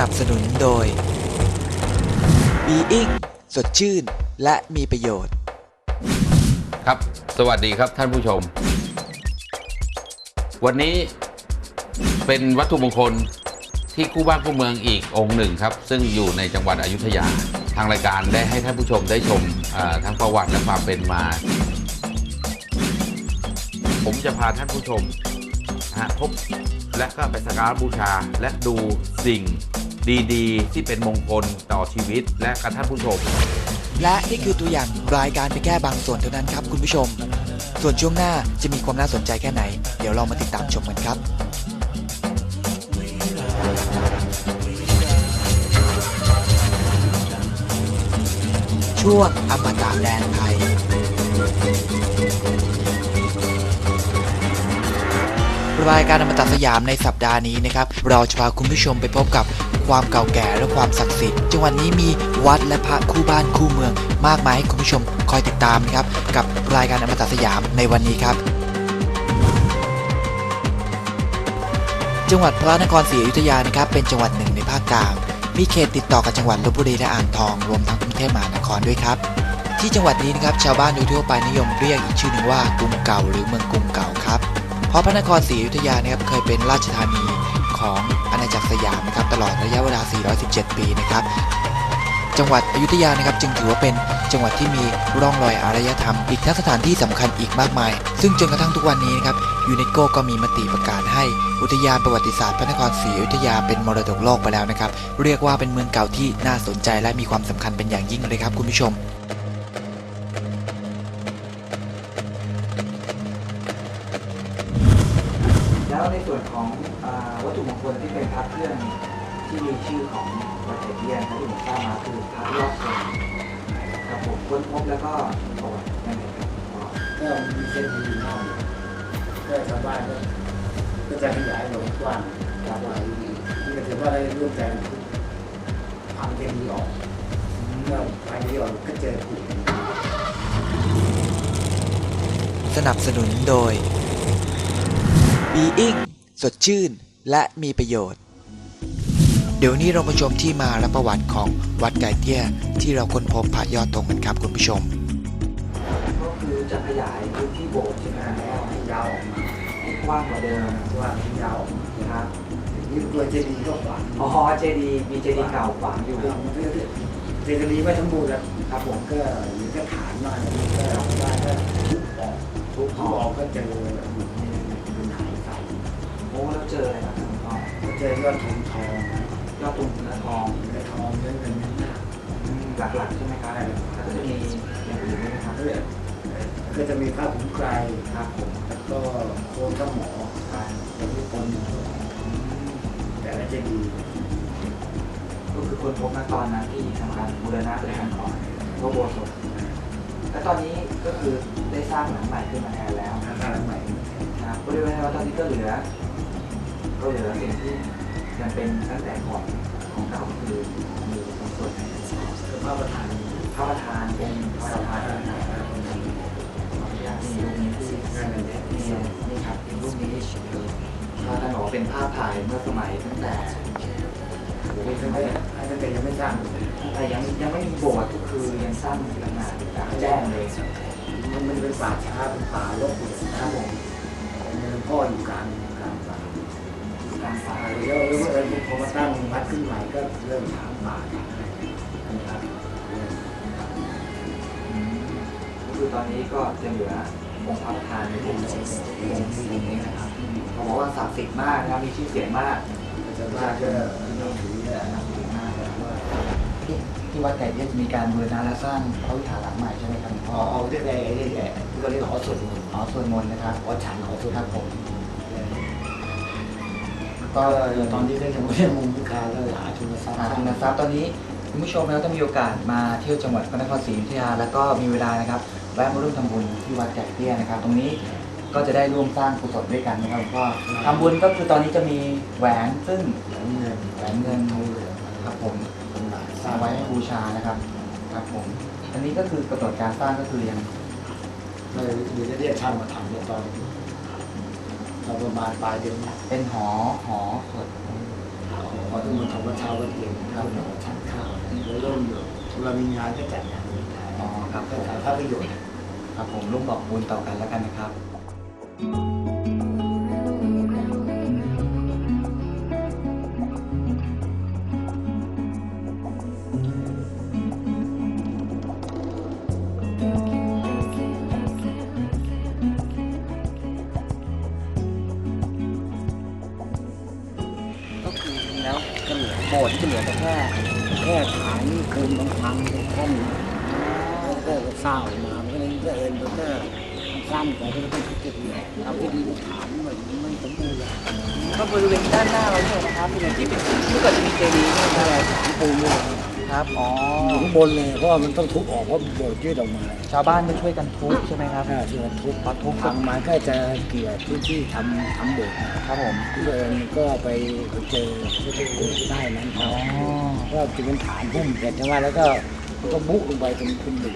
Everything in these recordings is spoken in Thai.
นับสนุนโดย Being สดชื่นและมีประโยชน์ ครับ สวัสดีครับท่านผู้ชม วันนี้เป็นวัตถุมงคลที่คู่บ้านคู่เมืองอีกองค์หนึ่งครับ ซึ่งอยู่ในจังหวัดอยุธยา ทางรายการได้ให้ท่านผู้ชมได้ชมทั้งประวัติและความเป็นมา ผมจะพาท่านผู้ชมนะฮะพบและก็ไปสักการบูชาและดูสิ่ง ดีๆ ที่เป็นมงคลต่อชีวิตและกับท่านผู้ชม และนี่คือตัวอย่างรายการไปแค่บางส่วนเท่านั้นครับคุณผู้ชม ส่วนช่วงหน้าจะมีความน่าสนใจแค่ไหน เดี๋ยวเรามาติดตามชมกันครับ ช่วงอมตะแดนไทย รายการอมตะสยามในสัปดาห์นี้นะครับ เราจะพาคุณผู้ชมไปพบกับ ความเก่าแก่และความศักดิ์สิทธิ์ จังหวัดนี้มีวัดและพระคู่บ้านคู่เมือง มากมายให้คุณผู้ชมคอยติดตามนะครับ กับรายการอมตะสยามในวันนี้ครับ จังหวัดพระนครศรีอยุธยานะครับเป็นจังหวัดหนึ่งในภาคกลาง มีเขตติดต่อกับจังหวัดลบบุรีและอ่างทองรวมทั้งกรุงเทพมหานครด้วยครับ ที่จังหวัดนี้นะครับชาวบ้านโดยทั่วไปนิยมเรียกอีกชื่อหนึ่งว่ากรุงเก่าหรือเมืองกรุงเก่าครับเพราะพระนครศรีอยุธยานะครับเคยเป็นราชธานี ของอาณาจักรสยามนะครับตลอดระยะเวลา 417 ปีนะครับจังหวัดอยุธยานะครับจึงถือว่าเป็นจังหวัดที่มีร่องรอยอารยธรรม อีกทั้งสถานที่สำคัญอีกมากมาย ซึ่งจนกระทั่งทุกวันนี้นะครับยูเนสโกก็มีมติประกาศให้อุทยานประวัติศาสตร์พระนครศรีอยุธยาเป็นมรดกโลกไปแล้วนะครับ เรียกว่าเป็นเมืองเก่าที่น่าสนใจและมีความสำคัญเป็นอย่างยิ่งเลยครับคุณผู้ชม ระเครื่องที่มีชื่อของวัดเจดเยี่ยนที่ผมทราบมาคือพระยอดทงครับผมค้นพบแล้วก็ประวัติยังไงครับก็มีเส้นดีอยู่นอกก็ชาวบ้านก็จะขยายวงกว้างจากว่านี่ก็ถือว่าได้ร่วมใจทำเต็มที่ออกเมื่อไปที่ออกก็เจอขุดสนับสนุนโดย Being สดชื่นและมีประโยชน์ เดี๋ยวนี้เรามาชมที่มาและประวัติของวัดไก่เตี้ย ที่เราค้นพบพระยอดธงกันครับคุณผู้ชมก็คือจะขยายพื้นที่โบสถ์ใช่ไหมแล้วให้ยาวออกมาให้กว้างกว่าเดิมว่าให้ยาวออกมานะครับนี่ตัวเจดีย์ก็ขวางอ๋อเจดีมีเจดีเก่าขวางอยู่ มันก็เจดีย์ไม่สมบูรณ์แล้วครับผมก็อยู่ก็ฐานมาแล้วก็ว่าก็ทุบออกทุบออกก็เจอหุ่นนี่เป็นหายใสโอ้แล้วเจออะไรครับหลวงพ่อก็เจอยอดทองทอง ยอดตุงเนื้อทองเนื้อทองเนื้อเงินเนื้อหน้าอืมหลักๆใช่ไหมครับแล้วก็จะมีอย่างอื่นด้วยนะครับก็จะมีผ้าถุงไกรครับผมแล้วก็โคนข้าวหมอครับแล้วก็คนแต่ละเจดีย์ก็คือคนพบณตอนนั้นที่ทำการบูรณะด้วยกันก่อนพระโบสถและตอนนี้ก็คือได้สร้างหลังใหม่ขึ้นมาแทนแล้วทางใหม่นะครับบริเวณวัดตอนนี้ก็เหลือก็เหลือสิ่งที่ ยังเป็นตั้งแต่ก่อนของเก่าคือมีในส่วนของคือพระประธานพระประธานองค์พระประธานนะครับขออนุญาตนี่รูปนี้ที่นี่นี่ครับเป็นรูปนี้ก็ท่านบอกว่าเป็นภาพถ่ายเมื่อสมัยตั้งแต่โอ้โหตั้งตั้งแต่ตั้งแต่ยังไม่สร้างแต่ยังยังไม่มีโบสถ์ก็คือยังสร้างหลังงานกลางแจ้งเลยมันมันเป็นป่าช้าเป็นป่าลกอยู่ครับผมพ่ออยู่กลางกลางป่า กลางฟ้า แล้วแล้วเออพอมาตั้งวัดขึ้นใหม่ก็เริ่มถางป่านะครับอืมก็คือตอนนี้ก็จะเหลือองค์พระประธานในองค์องค์องค์นี้นะครับเขาบอกว่าศักดิ์สิทธิ์มากนะมีชื่อเสียงมากจะว่าก็ไม่ถือเนี่ยศักดิ์สิทธิ์มากแต่ว่าที่ที่วัดไก่เบี้ยจะมีการบูรณะและสร้างพระวิหารหลังใหม่ใช่ไหมครับพออเอาได้ไงไอ้นี่แหละที่เขาเรียกหอสวดมนต์อ๋อส่วนมนต์นะครับหอฉันหอสวดครับผม ก็ก็ตอนนี้ก็ยังไม่ได้มุมลูกค้าก็หาทุนทรัพย์หาทุนทรัพย์ตอนนี้คุณผู้ชมแล้วถ้ามีโอกาสมาเที่ยวจังหวัดพระนครศรีอยุธยาแล้วก็มีเวลานะครับแวะมาร่วมทำบุญที่วัดไก่เบี้ยนะครับ ตรงนี้ก็จะได้ร่วมสร้างกุศลด้วยกันนะครับหลวงพ่อทำบุญก็คือตอนนี้จะมีแหวนซึ่งแหวนเงินแหวนเงินทองเหลืองครับผมเป็นหลายสสร้าร้างงไว้ให้บูชานะครับครับผมอันนี้ก็คือกำหนดการสร้างก็คือยังเลยมีจะเรียกช่างมาทำเนี่ยตอน ตอนประมาณปลายเดือนนี้เป็นหอหอสดหาหอพอทุกคนทำวัดเช้าวัดเย็นเราเราฉันข้าวแล้วเริ่มเรามีงานก็จัดงานอ๋อครับผก็มถ่ายภาพประโยชน์ครับผมร่วมบอกบุญต่อกันแล้วกันนะครับก็ ริเวณด้านหน้าเราเนี่ยนะครับเป็นที่เป็นที่เกิดจะมีเจดีย์เนี่ยอะไรฐานปูนเลยครับอ๋ออยู่ข้างบนเลยเพราะว่ามันต้องทุบออกเพราะโบสถ์ยืดออกมาชาวบ้านก็ช่วยกันทุบใช่ไหมครับถ้าช่วยกันทุบพอทุบทางมาก็จะเกลี่ยพื้นที่ทำทำโบสถ์นะครับผมที่เดินก็ไปไปเจอที่ที่ใต้นั้นอ๋เขาอก็จะเป็นฐานพุ่มเสร็จใช่ไหมแล้วก็ก็บุกลงไปตรงคุณหนึ่ง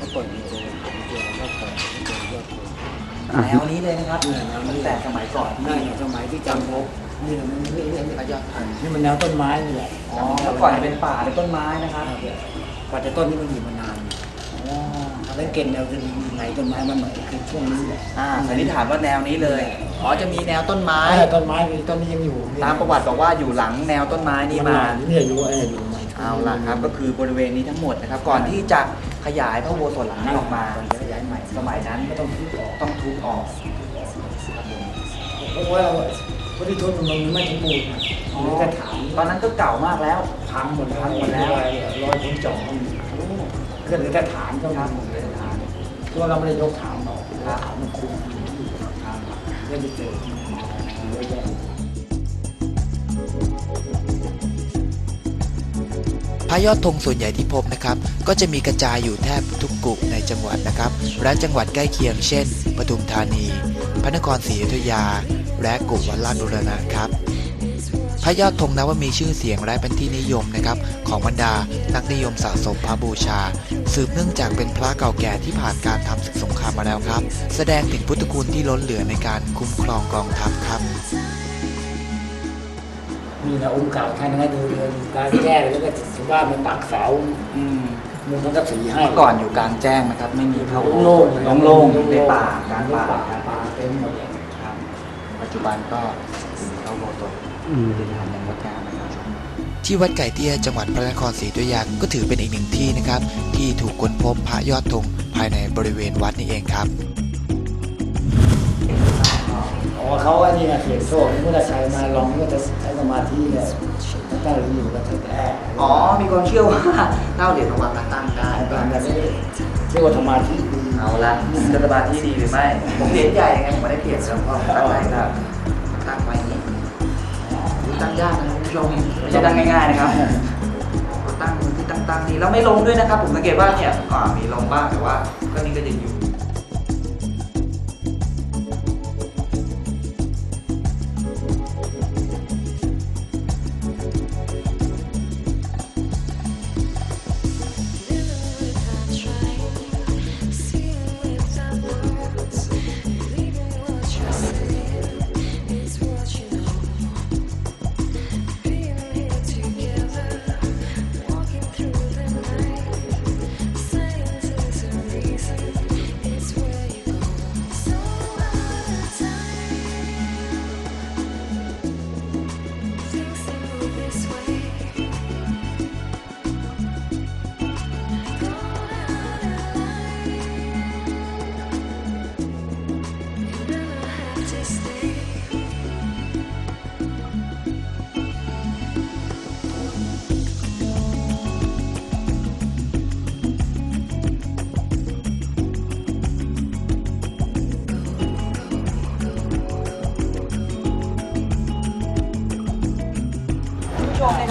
ก็เปิดเจอเจอแล้วก็เปิดเจอยอด แนวนี้เลยนะครับตั้งแต่สมัยก่อนนั่นสมัยที่จำพบนี่มันนี่นี่พระยอดทันนี่มันแนวต้นไม้นี่แหละอ๋อเมื่อก่อนเป็นป่าเป็นต้นไม้นะครับกว่าจะต้นนี้มันอยู่มานานอ๋อแล้วเกณฑ์แนวจะมีไหนต้นไม้มาใหม่คือช่วงนี้แหละอ่าสันนิษฐานว่าแนวนี้เลยอ๋อจะมีแนวต้นไม้ต้นไม้มีต้นนี้ยังอยู่ ตามประวัติบอกว่าอยู่หลังแนวต้นไม้นี่มาเนี่ยอยู่ไอ้อยู่เอาล่ะครับ ก็คือบริเวณนี้ทั้งหมดนะครับ ก่อนที่จะ ขยายพระอุโบสถหลังนี้ออกมาจะขยายใหม่สมัยนั้นก็ต้องทุบออกต้องทุบออกเพราะว่าพระที่ทุบมันไม่สมบูรณ์นะหรือจะถามตอนนั้นก็เก่ามากแล้วพังหมดพังหมดแล้วรอยผมเจ่อมันก็เหลือแต่ฐานก็มีเหลือแต่ฐานตัวเราไม่ได้ยกฐานออกฐานมันคุมฐานไม่ได้เจอเยอะแยะ ระยอดธงส่วนใหญ่ที่พบนะครับ ก็จะมีกระจายอยู่แทบทุกกลุ่มในจังหวัดนะครับ และจังหวัดใกล้เคียงเช่น ปทุมธานี พระนครศรีอยุธยา และกลุ่มวัดลาดบุรณะครับ พระยอดธงนับว่ามีชื่อเสียงและเป็นที่นิยมนะครับ ของบรรดานักนิยมสะสมพระบูชา สืบเนื่องจากเป็นพระเก่าแก่ที่ผ่านการทำศึกสงครามมาแล้วครับ แสดงถึงพุทธคุณที่ล้นเหลือในการคุ้มครองกองทัพครับ มีนะองค์เก่าท่านนะดูเลยการแก้แล้วก็ถือว่ามันปักเสาอืมมันก็สีให้เมื่อก่อนอยู่กลางแจ้งนะครับ ไม่มีพระอุโบโล่สงถโล่งๆในป่ากลางป่าป่าเต็มหมดเลยครับ ปัจจุบันก็ถึงพระอุโบสถที่ทำอย่างงดงามนะครับที่วัดไก่เตี้ยจังหวัดพระนครศรีอยุธยาก็ถือเป็นอีกหนึ่งที่นะครับ ที่ถูกค้นพบพระยอดธงภายในบริเวณวัดนี่เองครับ อ๋อเขาอันนี้นะเขียนโซ่เมื่อใช้มาลองก็จะใช้สมาธิเนี่ยตั้งอยู่ก็จะแก้อ๋อ มีความเชื่อว่าเล่าเหรียญรางวัลมาตั้งได้การแบบนี้เรียกว่าสมาธิดีเอาละจะสบายที่ดีหรือไม่ผมเหรียญใหญ่ยังไงผมไม่ได้เปลี่ยนแล้วก็ตั้งได้ครับตั้งไว้อย่างนี้ตั้งยากนะครับคุณผู้ชมไม่ใช่ตั้งง่ายๆนะครับตั้งที่ตั้งตั้งนี้แล้วไม่ลงด้วยนะครับ ผมสังเกตว่าเนี่ยอ่ามีลงบ้างแต่ว่าก็นี่ก็ยังอยู่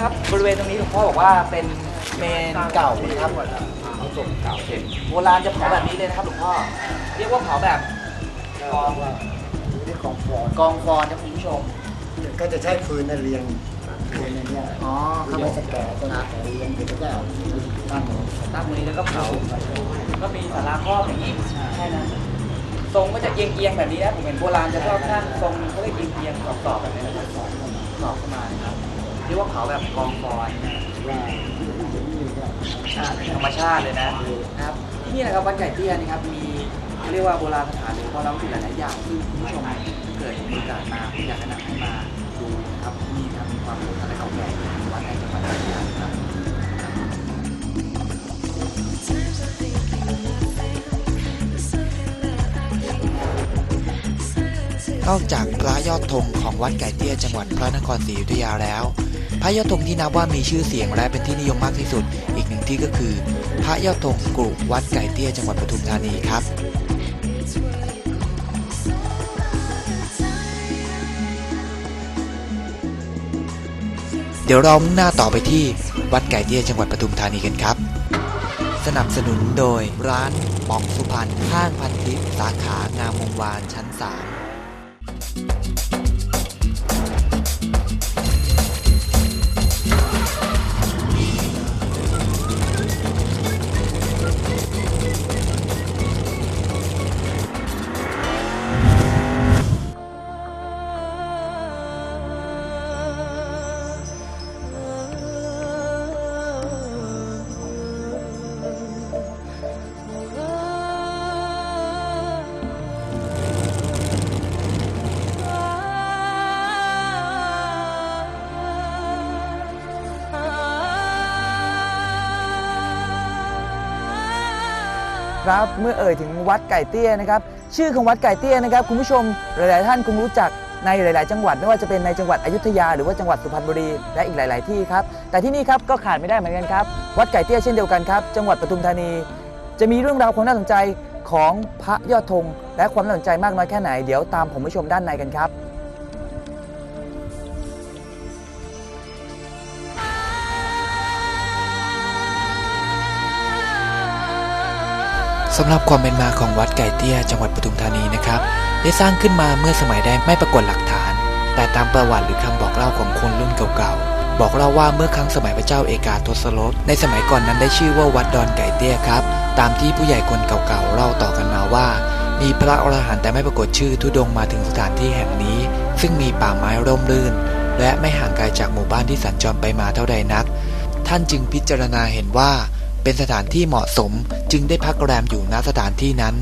ครับบริเวณตรงนี้หลวงพ่อบอกว่าเป็นเมนเก่านะครับเขาศพเก่าเห็นโบราณจะเผาแบบนี้เลยนะครับหลวงพ่อเรียกว่าเผาแบบกองว่าอยู่ที่กองฟอนกองฟอนนะคุณผู้ชมก็จะใช้ฟืนเรียงฟืนเนี่ยอ๋อคข้ารับสแกต้นสแกเรียงเสร็จแล้วก็เอาตั้งตั้งมือนี้แล้วก็เผาก็มีสาราครอบอย่างนี้แค่นั้นทรงก็จะเอียงเอียงๆแบบนี้นะผมเห็นโบราณจะชอบนั่งทรงเขาเรียกเอียงเอียงๆกรอบๆแบบนี้นะครับกรอบเข้ามา เรียกว่าเผาแบบกองฟอยอ่าธรรมชาติเลยนะครับนี่นะครับวัดไก่เตี้ยนี่ครับมีเขาเรียกว่าโบราณสถานหรือว่าเราสิ่งหลายๆอย่างที่คุณผู้ชมเกิดมีโอกาสมาอยากแนะนำให้มาดูนะครับมีครับมีความรู้อะไรเก่าแก่วัดในจังหวัดระยองครับนอกจากพระยอดธงของวัดไก่เตี้ยจังหวัดพระนครศรีอยุธยาแล้ว พระยอดธงที่นับว่ามีชื่อเสียงและเป็นที่นิยมมากที่สุด อีกหนึ่งที่ก็คือ พระยอดธงกรุวัดไก่เตี้ยจังหวัดปทุมธานีครับเดี๋ยวเรามุ่งหน้าต่อไปที่วัดไก่เตี้ยจังหวัดปทุมธานีกันครับ สนับสนุนโดยร้านป๋องสุพรรณห้างพันทิพย์สาขางามวงวานชั้น 3 ครับเมื่อเอ่ยถึงวัดไก่เตี้ยนะครับชื่อของวัดไก่เตี้ยนะครับคุณผู้ชมหลาย ๆ ท่านคงรู้จักในหลาย ๆ จังหวัดไม่ว่าจะเป็นในจังหวัดอยุธยาหรือว่าจังหวัดสุพรรณบุรีและอีกหลาย ๆ ที่ครับแต่ที่นี่ครับก็ขาดไม่ได้เหมือนกันครับวัดไก่เตี้ยเช่นเดียวกันครับจังหวัดปทุมธานี จะมีเรื่องราวความน่าสนใจของพระยอดธงและความน่าสนใจมากน้อยแค่ไหนเดี๋ยวตามผมไปชมด้านในกันครับ สำหรับความเป็นมาของวัดไก่เตี้ย จังหวัดปทุมธานีนะครับ ได้สร้างขึ้นมาเมื่อสมัยได้ไม่ปรากฏหลักฐาน แต่ตามประวัติหรือคำบอกเล่าของคนรุ่นเก่าๆ บอกเล่าว่าเมื่อครั้งสมัยพระเจ้าเอกาทศรสในสมัยก่อนนั้นได้ชื่อว่าวัดดอนไก่เตี้ยครับ ตามที่ผู้ใหญ่คนเก่าๆเล่าต่อกันมาว่า มีพระอรหันต์แต่ไม่ปรากฏชื่อทุดงมาถึงสถานที่แห่งนี้ ซึ่งมีป่าไม้ร่มรื่น และไม่ห่างไกลจากหมู่บ้านที่สัญจรไปมาเท่าใดนัก ท่านจึงพิจารณาเห็นว่า เป็นสถานที่เหมาะสมจึงได้พักแรมอยู่ณสถานที่นั้น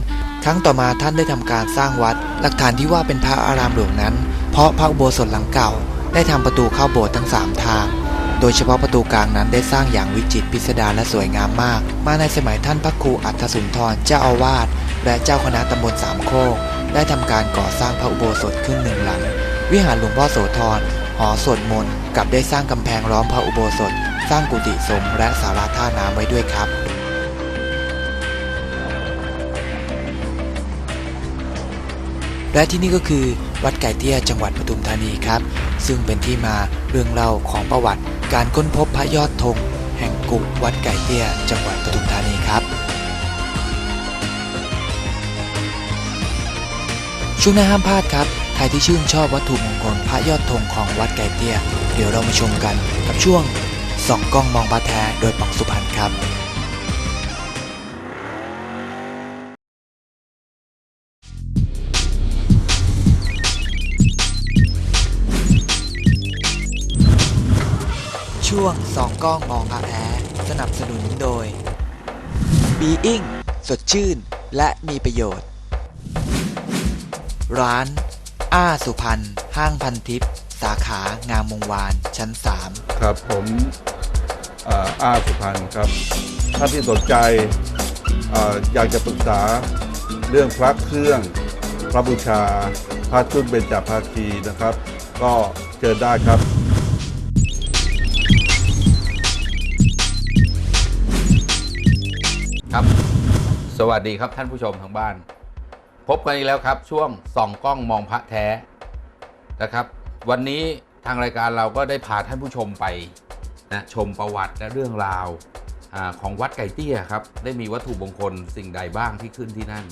ครั้งต่อมาท่านได้ทำการสร้างวัด หลักฐานที่ว่าเป็นพระอารามหลวงนั้น เพราะพระอุโบสถหลังเก่า ได้ทำประตูเข้าโบสถ์ทั้งสามทาง โดยเฉพาะประตูกลางนั้นได้สร้างอย่างวิจิตรพิสดารและสวยงามมาก มาในสมัยท่านพระครูอัฏฐสุนทรเจ้าอาวาสและเจ้าคณะตำบลสามโคกได้ทำการก่อสร้างพระอุโบสถขึ้นหนึ่งหลัง วิหารหลวงพ่อโสธรหอสวดมนต์กับได้สร้างกำแพงล้อมพระอุโบสถ ร้างกุฏิสงฆ์และศาลาท่าน้ำไว้ด้วยครับและที่นี่ก็คือวัดไก่เตี้ยจังหวัดปทุมธานีครับ ซึ่งเป็นที่มาเรื่องเล่าของประวัติ การค้นพบพระยอดธงแห่งกุวัดไก่เตี้ย จังหวัดปทุมธานีครับ ช่วงหน้าห้ามพลาดครับ ใครที่ชื่นชอบวัตถุมงคลพระยอดธงของวัดไก่เตี้ย เดี๋ยวเรามาชมกันกับช่วง ส่องกล้องมองพระแท้โดยปักสุพรรณครับช่วงสองกล้องมองพระแท้สนับสนุนโดย Being สดชื่นและมีประโยชน์ ร้าน อ้าสุพรรณห้างพันทิพย์สาขางามวงวานชั้น 3 ครับผม อาสุพรรณครับท่านที่สนใจอออยากจะปรึกษาเรื่องพระเครื่อง พระบูชา พระชุดเบญจภาคีนะครับ ก็เจอได้ครับครับ สวัสดีครับท่านผู้ชมทางบ้าน พบกันอีกแล้วครับ ช่วงส่องกล้องมองพระแท้นะครับ วันนี้ทางรายการเราก็ได้พาท่านผู้ชมไป นะชมประวัติและเรื่องราวอของวัดไก่เตี้ยครับได้มีวัตถุมงคลสิ่งใดบ้างที่ขึ้นที่นั่น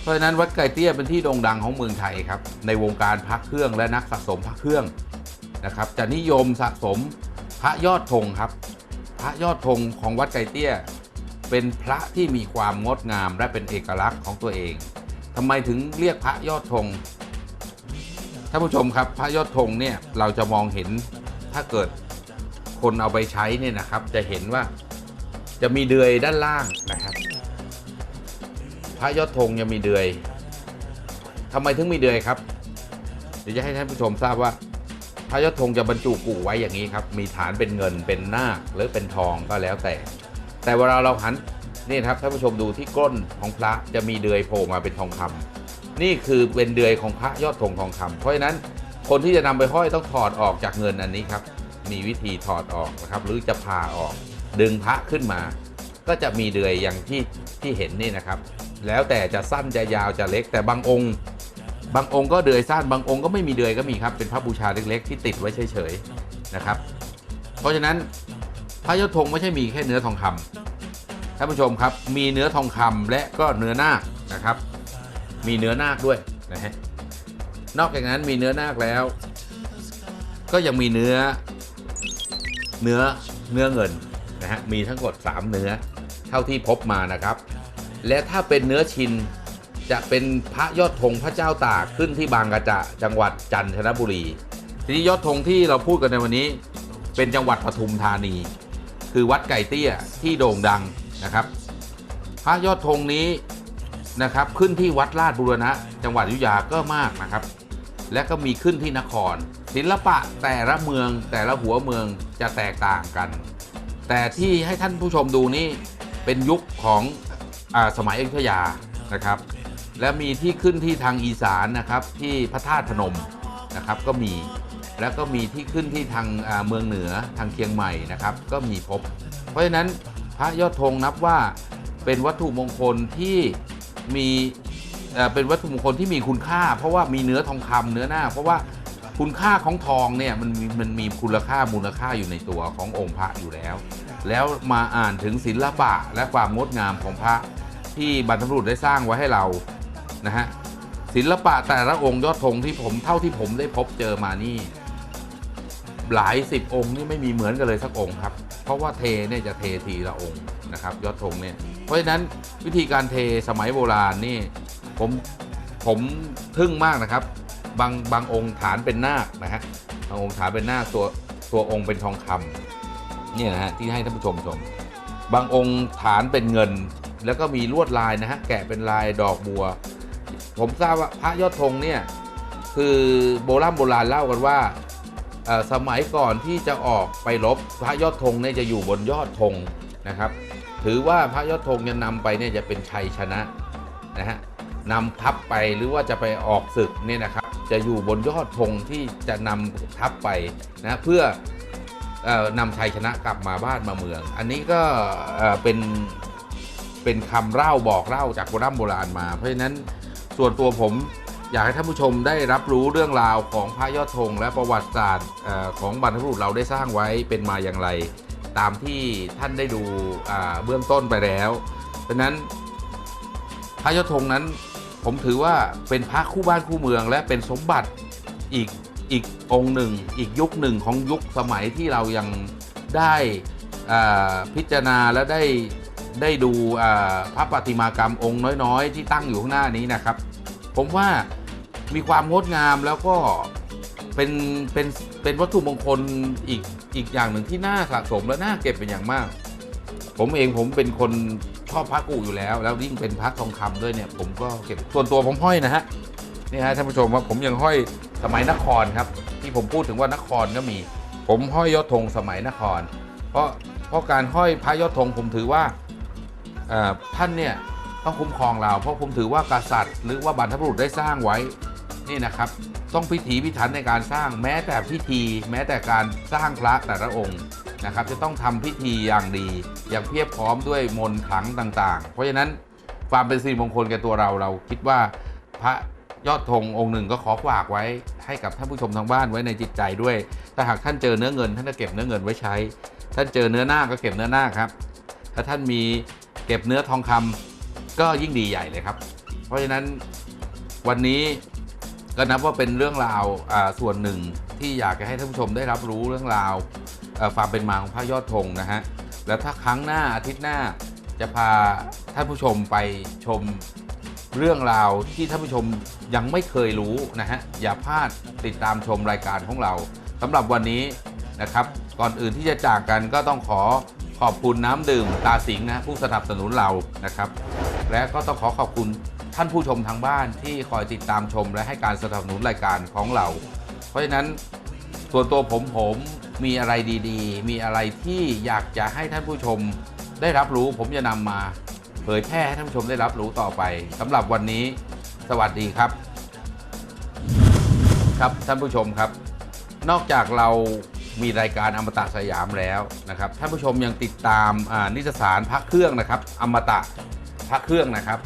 เพราะฉะนั้นวัดไก่เตี้ยเป็นที่โด่งดังของเมืองไทยครับในวงการพระเครื่องและนักสะสมพระเครื่องนะครับจะนิยมสะสมพระยอดธงครับ พระยอดธงของวัดไก่เตี้ย เป็นพระที่มีความงดงามและเป็นเอกลักษณ์ของตัวเองทำไมถึงเรียกพระยอดธงท่านผู้ชมครับพระยอดธงเนี่ยเราจะมองเห็นถ้าเกิด คนเอาไปใช้เนี่ยนะครับ จะเห็นว่าจะมีเดือยด้านล่างนะครับ พระยอดธงยังมีเดือยทำไมถึงมีเดือยครับ เดี๋ยวจะให้ท่านผู้ชมทราบว่าพระยอดธงจะบรรจุกู่ไว้อย่างนี้ครับ มีฐานเป็นเงินเป็นนาคหรือเป็นทองก็แล้วแต่ แต่เวลาเราหันนี่ครับท่านผู้ชมดูที่ก้นของพระจะมีเดือยโผล่มาเป็นทองคำนี่คือเป็นเดือยของพระยอดธงทองคำเพราะฉะนั้นคนที่จะนำไปห้อยต้องถอดออกจากเงินอันนี้ครับ มีวิธีถอดออกนะครับหรือจะพาออกดึงพระขึ้นมา ก็จะมีเดือยอย่างที่ที่เห็นนี่นะครับ แล้วแต่จะสั้นจะยาวจะเล็ก แต่บางองค์ บางองค์ก็เดือยสั้นบางองค์ก็ไม่มีเดือยก็มีครับเป็นพระบูชาเล็กๆ ที่ติดไว้เฉยๆนะครับ เพราะฉะนั้นพระยอดธงไม่ใช่มีแค่เนื้อทองคำท่านผู้ชมครับมีเนื้อทองคำและก็เนื้อนาคนะครับ มีเนื้อนาคด้วยนะฮะนอกจากนั้นมีเนื้อนาคแล้ว ก็ยังมีเนื้อ เนื้อเนื้อเงินนะฮะมีทั้งหมด3 เนื้อเท่าที่พบมานะครับ และถ้าเป็นเนื้อชินจะเป็นพระยอดธงพระเจ้าตากขึ้นที่บางกระจะจังหวัดจันทบุรี ทีนี้ยอดธงที่เราพูดกันในวันนี้ เป็นจังหวัดปทุมธานี คือวัดไก่เตี้ยที่โด่งดังนะครับ พระยอดธงนี้นะครับขึ้นที่วัดลาดบุรณะ จังหวัดอยุธยาก็มากนะครับ และก็มีขึ้นที่นคร ศิลปะแต่ละเมืองแต่ละหัวเมืองจะแตกต่างกัน แต่ที่ให้ท่านผู้ชมดูนี่เป็นยุคของอสมัยอยุธยานะครับ และมีที่ขึ้นที่ทางอีสานนะครับที่พระธาตุพนมนะครับก็มีแล้วก็มีที่ขึ้นที่ทางเมืองเหนือทางเชียงใหม่นะครับ ก็มีพบ เพราะฉะนั้นพระยอดธงนับว่าเป็นวัตถุมงคลที่มีเอ่อเป็นวัตถุมงคลที่มีคุณค่า เพราะว่ามีเนื้อทองคำเนื้อหน้า เพราะว่า คุณค่าของทองเนี่ยมันมีมันมีคุณค่ามูลค่าอยู่ในตัวขององค์พระอยู่แล้ว แล้วมาอ่านถึงศิลปะและความงดงามของพระที่บรรพบุรุษได้สร้างไว้ให้เรานะฮะศิลปะแต่ละองค์ยอดธงที่ผมเท่าที่ผมได้พบเจอมานี่ หลายสิบองค์นี่ไม่มีเหมือนกันเลยสักองค์ครับ เพราะว่าเทเนี่ยจะเททีละองค์นะครับยอดธงเนี่ยเพราะฉะนั้นวิธีการเทสมัยโบราณนี่ผมผมทึ่งมากนะครับ บางบางองค์ฐานเป็นนาคนะฮะบางองค์ฐานเป็นนาคตัวตัวองค์เป็นทองคำเนี่ยนะฮะที่ให้ท่านผู้ชมชม บางองค์ฐานเป็นเงิน แล้วก็มีลวดลายนะฮะแกะเป็นลายดอกบัว ผมทราบว่าพระยอดธงเนี่ยคือโบราณโบราณเล่ากันว่าสมัยก่อนที่จะออกไปรบพระยอดธงเนี่ยจะอยู่บนยอดธงนะครับ ถือว่าพระยอดธงจะนำไปเนี่ยจะเป็นชัยชนะนะฮะ นำทัพไปหรือว่าจะไปออกศึกเนี่ยนะครับ จะอยู่บนยอดธงที่จะนำทัพไปนะเพื่อนำชัยชนะกลับมาบ้านมาเมือง อันนี้ก็เป็นเป็นคำเล่าบอกเล่าจากโบราณโบราณมา เพราะฉะนั้นส่วนตัวผมอยากให้ท่านผู้ชมได้รับรู้เรื่องราวของพระยอดธงและประวัติศาสตร์ของบรรพบุรุษเราได้สร้างไว้เป็นมาอย่างไร ตามที่ท่านได้ดูเบื้องต้นไปแล้ว เพราะนั้นพระยอดธงนั้น ผมถือว่าเป็นพระคู่บ้านคู่เมือง และเป็นสมบัติอีกอีกองค์หนึ่ง อีกยุคหนึ่งของยุคสมัยที่เรายังได้พิจารณาและได้ได้ดูพระปฏิมากรรมองค์น้อยๆ ที่ตั้งอยู่ข้างหน้านี้นะครับ ผมว่ามีความงดงามแล้วก็เป็นเป็นเป็นวัตถุมงคลอีกอีกอย่างหนึ่งที่น่าสะสมและน่าเก็บเป็นอย่างมาก ผมเองผมเป็นคน ชอบพระกูอยู่แล้ว แล้วยิ่งเป็นพระทองคำด้วยเนี่ย ผมก็เก็บส่วนตัวผมห้อยนะฮะนี่ฮะท่านผู้ชมว่าผมยังห้อยสมัยนครครับ ที่ผมพูดถึงว่านครก็มี ผมห้อยยอดธงสมัยนคร เพราะเพราะการห้อยพระยอดธงผมถือว่าท่านเนี่ยต้องคุ้มครองเรา เพราะผมถือว่ากษัตริย์ หรือว่าบรรพบุรุษได้สร้างไว้นี่นะครับ ต้องพิถีพิถันในการสร้างแม้แต่พิธี แม้แต่การสร้างพระแต่ละองค์ นะครับจะต้องทำพิธีอย่างดี อย่างเพียบพร้อมด้วยมนต์ขลังต่าง ๆ เพราะฉะนั้นความเป็นสิริมงคลแก่ตัวเราเราคิดว่าพระยอดธงองค์หนึ่งก็ขอฝากไว้ให้กับท่านผู้ชมทางบ้านไว้ในจิตใจด้วยถ้าหากท่านเจอเนื้อเงิน ท่านก็เก็บเนื้อเงินไว้ใช้ ท่านเจอเนื้อหน้าก็เก็บเนื้อหน้าครับ ถ้าท่านมีเก็บเนื้อทองคำก็ยิ่งดีใหญ่เลยครับ เพราะฉะนั้นวันนี้ก็นับว่าเป็นเรื่องราวส่วนหนึ่งที่อยากจะให้ท่านผู้ชมได้รับรู้เรื่องราว ความเป็นมาของพระยอดธงนะฮะแล้วถ้าครั้งหน้าอาทิตย์หน้าจะพาท่านผู้ชมไปชมเรื่องราวที่ท่านผู้ชมยังไม่เคยรู้นะฮะอย่าพลาดติดตามชมรายการของเราสำหรับวันนี้นะครับ ก่อนอื่นที่จะจากกันก็ต้องขอขอบคุณน้ำดื่มตาสิงห์นะผู้สนับสนุนเรานะครับ และก็ต้องขอขอบคุณท่านผู้ชมทางบ้านที่คอยติดตามชมและให้การสนับสนุนรายการของเรา เพราะฉะนั้นส่วนตัวผมผม มีอะไรดีๆ มีอะไรที่อยากจะให้ท่านผู้ชมได้รับรู้ ผมจะนำมาเผยแพร่ให้ท่านผู้ชมได้รับรู้ต่อไปสำหรับวันนี้ สวัสดีครับ ครับท่านผู้ชมครับ นอกจากเรามีรายการอมตะสยามแล้วนะครับท่านผู้ชมยังติดตามนิตยสารพระเครื่องนะครับ อมตะพระเครื่องนะครับ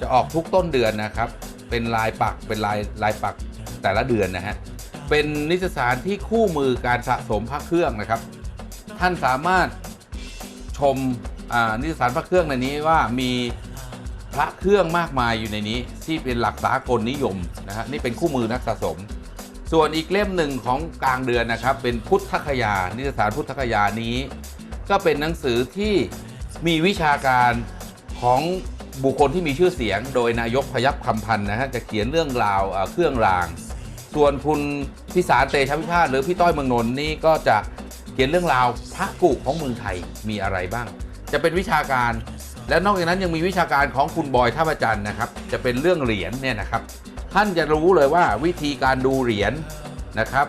จะออกทุกต้นเดือนนะครับ เป็นลายปักเป็นลายลายปักแต่ละเดือนนะฮะ เป็นนิตยสารที่คู่มือการสะสมพระเครื่องนะครับ ท่านสามารถชมนิตยสารพระเครื่องในนี้ว่ามีพระเครื่องมากมายอยู่ในนี้ ที่เป็นหลักสากลนิยมนะฮะนี่เป็นคู่มือนักสะสม ส่วนอีกเล่มหนึ่งของกลางเดือนนะครับ เป็นพุทธคยา นิตยสารพุทธคยานี้ ก็เป็นหนังสือที่มีวิชาการของบุคคลที่มีชื่อเสียง โดยนายกพยัพคำพันธ์นะฮะจะเขียนเรื่องราวเครื่องราง ส่วนคุณพิสารเตชะพิพาทหรือพี่ต้อยเมืองนนท์นี่ก็จะเขียนเรื่องราวพระกุของเมืองไทยมีอะไรบ้าง จะเป็นวิชาการ และนอกจากนั้นยังมีวิชาการของคุณบอยท่าประจันนะครับ จะเป็นเรื่องเหรียญเนี่ยนะครับ ท่านจะรู้เลยว่าวิธีการดูเหรียญนะครับ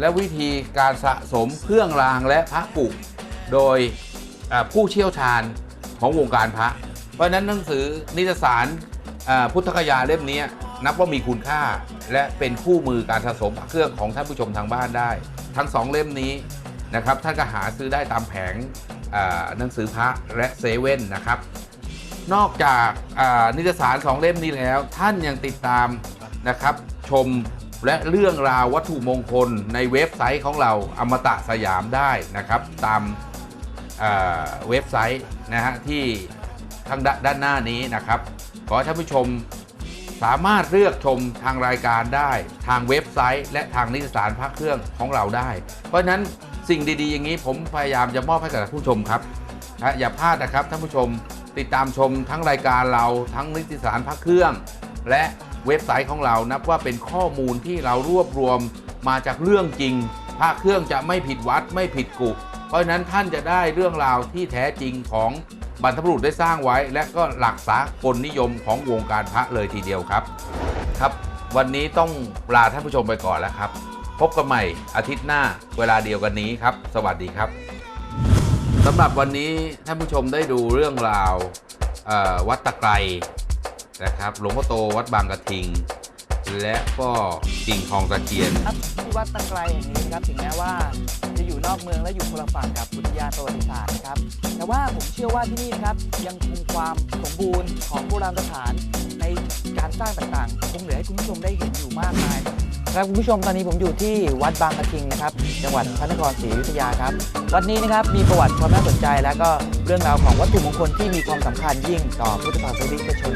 และวิธีการสะสมเครื่องรางและพระกุโดยผู้เชี่ยวชาญของวงการพระ เพราะนั้นหนังสือนิตยสารพุทธคยาเล่มนี้นับว่ามีคุณค่า และเป็นคู่มือการสะสมพระเครื่องของท่านผู้ชมทางบ้านได้ ทั้งสองเล่มนี้นะครับท่านก็หาซื้อได้ตามแผงหนังสือพระและเซเว่นนะครับ นอกจากนิตยสารสองเล่มนี้แล้ว ท่านยังติดตามนะครับชมและเรื่องราววัตถุมงคลในเว็บไซต์ของเราอมตะสยามได้นะครับ ตามเว็บไซต์นะฮะที่ทางด้านด้านหน้านี้นะครับ ขอท่านผู้ชม สามารถเลือกชมทางรายการได้ ทางเว็บไซต์ และทางนิตยสารพระเครื่องของเราได้ เพราะฉะนั้นสิ่งดีๆ อย่างนี้ผมพยายามจะมอบให้กับท่านผู้ชมครับนะอย่าพลาดนะครับท่านผู้ชมติดตามชมทั้งรายการเราทั้งนิตยสารพระเครื่อง และเว็บไซต์ของเรานับว่าเป็นข้อมูลที่เรารวบรวมมาจากเรื่องจริงพระเครื่องจะไม่ผิดวัดไม่ผิดกุเพราะฉะนั้นท่านจะได้เรื่องราวที่แท้จริงของ บรรพบุรุษได้สร้างไว้ และก็หลักสากลนิยมของวงการพระเลยทีเดียวครับ ครับ วันนี้ต้องลาท่านผู้ชมไปก่อนแล้วครับ พบกันใหม่อาทิตย์หน้าเวลาเดียวกันนี้ครับ สวัสดีครับสำหรับวันนี้ท่านผู้ชมได้ดูเรื่องราววัดตะไครนะครับหลวงพ่อโตวัดบางกระทิง และก็กิ่งทองตะเคียน ครับที่วัดตะไคร้แห่งนี้นะครับถึงแม้ว่า จะอยู่นอกเมืองและอยู่คนละฝั่งกับอุทยานประวัติศาสตร์นะครับ แต่ว่าผมเชื่อว่าที่นี่ครับยังคงความสมบูรณ์ของโบราณสถานในการสร้างต่างๆ คงเหลือให้คุณผู้ชมได้เห็นอยู่มากมายครับคุณผู้ชมตอนนี้ผมอยู่ที่วัดบางกระทิงนะครับ จังหวัดพระนครศรีอยุธยาครับ วัดนี้นะครับมีประวัติความน่าสนใจ และก็เรื่องราวของวัตถุมงคลที่มีความสำคัญยิ่งต่อพุทธศาสนิกชน